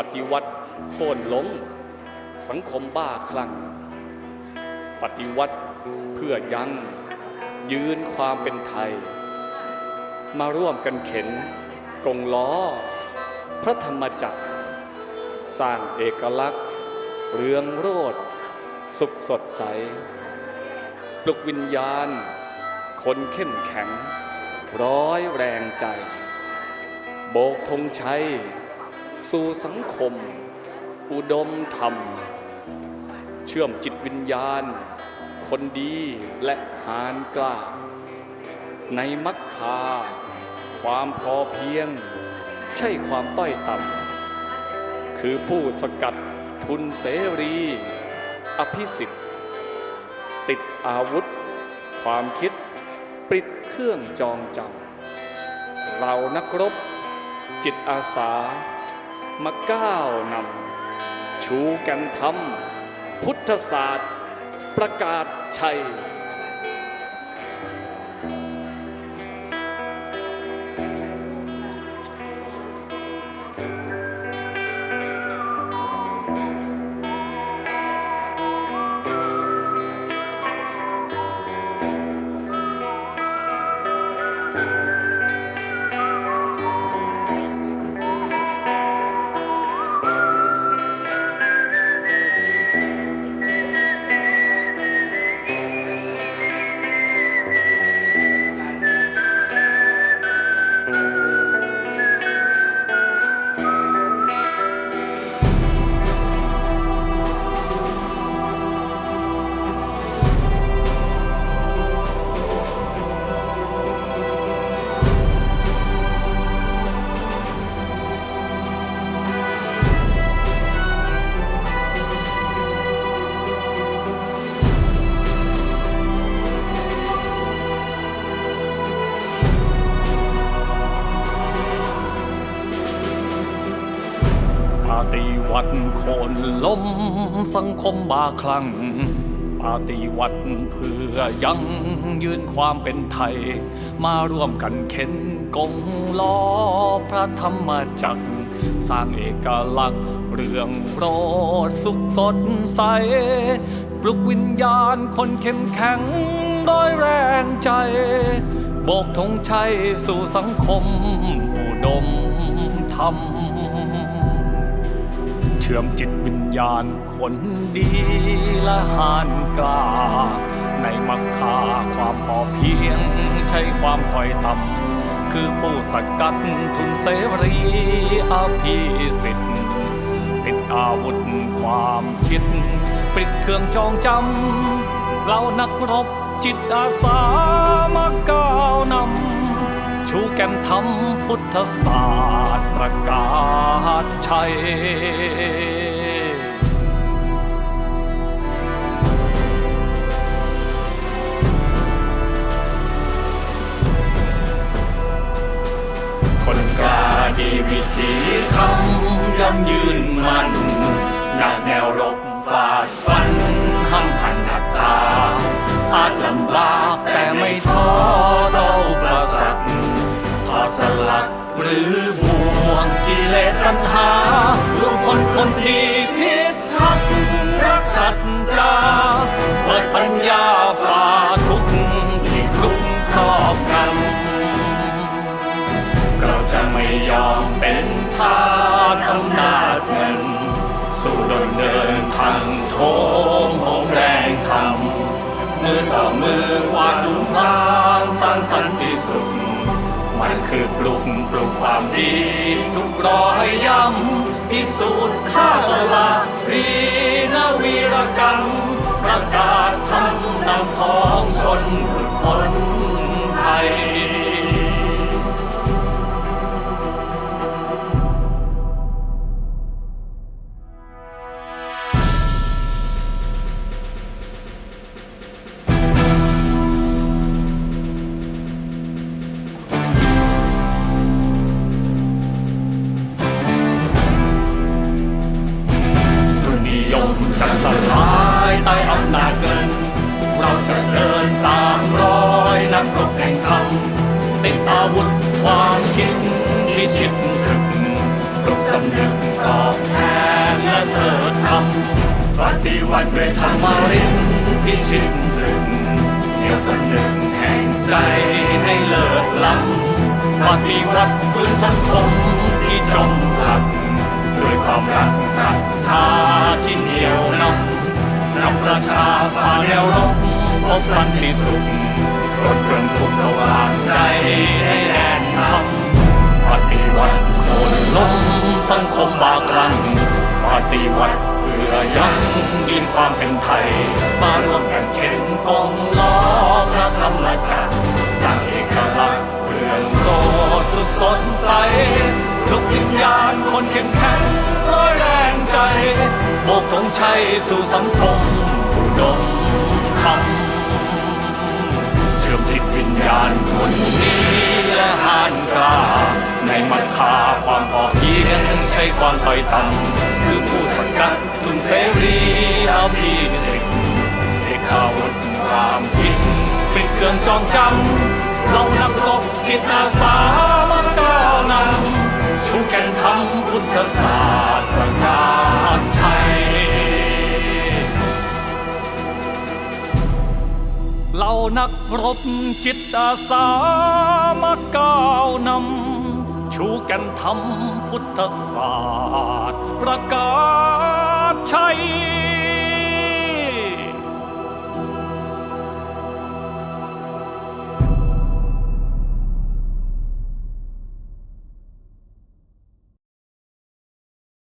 ปฏิวัติโค่นล้มสังคมบ้าคลั่ง ปฏิวัติเพื่อยังยืนความเป็นไทย มาร่วมกันเข็นกงล้อ พระธรรมจักร สร้างเอกลักษณ์ เรืองโรดสุขสดใส ปลุกวิญญาณ คนเข้มแข็ง ร้อยแรงใจ โบกธงชัย สู่สังคม อุดมธรรม เชื่อมจิตวิญญาณ คนดีและหานกล้า ในมักคา ความพอเพียง ใช่ความต้อยต่ำคือผู้สกัดทุนเสรี อภิสิทธิ์ ติดอาวุธ ความคิด ปิดเครื่องจองจำเรานักรบ จิตอาสา มาก้าวนำชูกันทำพุทธศาสตร์ ประกาศชัย วัดโคนล้มสังคมบาคลั่งปฏิวัดเพื่อยังยืนความเป็นไทย มาร่วมกันเข็นกงล้อพระธรรมจักร สร้างเอกลักษณ์เรื่องโรดสุขสดใส ปลุกวิญญาณคนเข้มแข็งร้อยแรงใจ โบกธงชัยสู่สังคมอุดมธรรม ชื่อมจิตวิญญาณคนดีและหานกล้า ในมักคาความพอเพียง ใช้ความถอยต่ำคือผู้สกัดทุนเสรีอภิสิทธิ์ติดอาวุธความคิด ปิดเครื่องจองจำเรานักรบจิตอาสามาก้าวนำ แก่นทำพุทธศาสตร์ประกาศชัย คนกล้าดีวิธีคำยำยืนมันหนักแนวรบฟาดฟันห้ำหันหนักตา นทางโถมโหมแรงทำมือต่อมือวาดลุมพลางสร้างสันติสุข มันคือปลุกปลุกความดี ทุกรอยย้ำพิสูจน์ค่าสละรีนวีรกรรม ประกาศทำนำของชนหลุดพ้น อยนักแห่งธรรมติดอาวุธความคิดพิชิตศึกปลุกสำนึกตอบแทนและเธอทำปฏิวัติด้วยธรรมรินทร์พิชิตสึงเหนียวสนึงแห่งใจให้เลิศล้ำปฏิวัติฟื้นสังคมที่จมหลักด้วยความรักศรัทธาที่เหนียวนำนำประชาฝ่าแนวรบพบสันติสุข รถยนต์ทุกสว่างใจให้แน่นทำปฏิวัติคนล้มสังคมบากรันปฏิวัติเพื่อยังดินความเป็นไทย มาร่วมกันเข็นกองล้อพระธรรมจักรสร้างเอกลักษณ์เรืองโรจน์สุดสดใสทุกวิญญาณคนเข้มแข็งร้อยแรงใจโบกธงชัยสู่สังคมอุดมธรรมเชื่อม จิตวิญาณคนนี้และหานกล้าในมันคาความพอเพียงใช้ความต่อยต่ำคือผู้สกัดทุนเสรีเอาภิสิทธิ์เอกอาวุธความคิดปิดเกลื่อนจองจำเรานักรบจิตอาสามาก้าวนำชูแก่นทำพุทธศาสตร์ เหล่านักรบจิตอาสามาก้าวนำ ชูกันทำพุทธศาสตร์ประกาศชัย